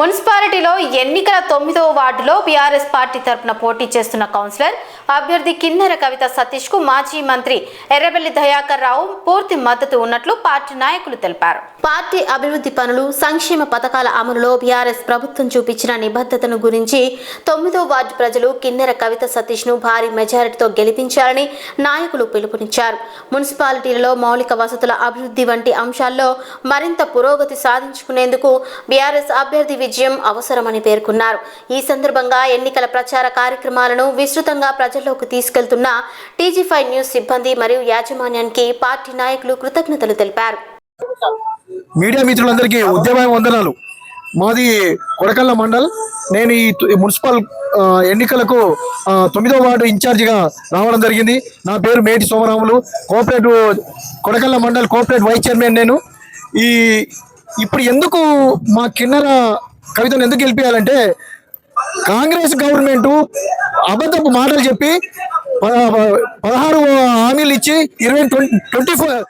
మున్సిపాలిటీలో ఎన్నికల తొమ్మిదవ వార్డులో బీఆర్ఎస్ పార్టీ తరపున పోటీ చేస్తున్న కౌన్సిలర్ అభ్యర్థి కిన్నెర కవిత సతీష్కు మాజీ మంత్రి ఎర్రబెల్లి దయాకర్ రావు పూర్తి మద్దతు ఉన్నట్లు పార్టీ నాయకులు తెలిపారు. పార్టీ అభివృద్ధి పనులు సంక్షేమ పథకాల అమలులో బీఆర్ఎస్ ప్రభుత్వం చూపించిన నిబద్ధతను గురించి తొమ్మిదో వార్డు ప్రజలు కిన్నెర కవిత సతీష్ను భారీ మెజారిటీతో గెలిపించాలని నాయకులు పిలుపునిచ్చారు. మున్సిపాలిటీలలో మౌలిక వసతుల అభివృద్ధి వంటి అంశాల్లో మరింత పురోగతి సాధించుకునేందుకు బీఆర్ఎస్ అభ్యర్థి విజయం అవసరమని పేర్కొన్నారు. ఈ సందర్భంగా ఎన్నికల ప్రచార కార్యక్రమాలను విస్తృతంగా ప్రజల్లోకి తీసుకెళ్తున్న టీజీ ఫైవ్ న్యూస్ సిబ్బంది మరియు యాజమాన్యానికి పార్టీ నాయకులు కృతజ్ఞతలు తెలిపారు. మీడియా మిత్రులందరికీ ఉద్యమ వందనాలు. మాది కొడకల్ల మండల్. నేను ఈ మున్సిపల్ ఎన్నికలకు తొమ్మిదో వార్డు ఇన్ఛార్జిగా రావడం జరిగింది. నా పేరు Meti Somaramulu. Cooperative Kodakalla mandal cooperative vice chairman నేను. ఈ ఇప్పుడు ఎందుకు మా కిన్నర కవితను ఎందుకు గెలిపించాలంటే కాంగ్రెస్ గవర్నమెంట్ అబద్ధపు మాటలు చెప్పి పదహారు హామీలు ఇచ్చి ఇరవై ట్వంటీ ట్వంటీ ఫోర్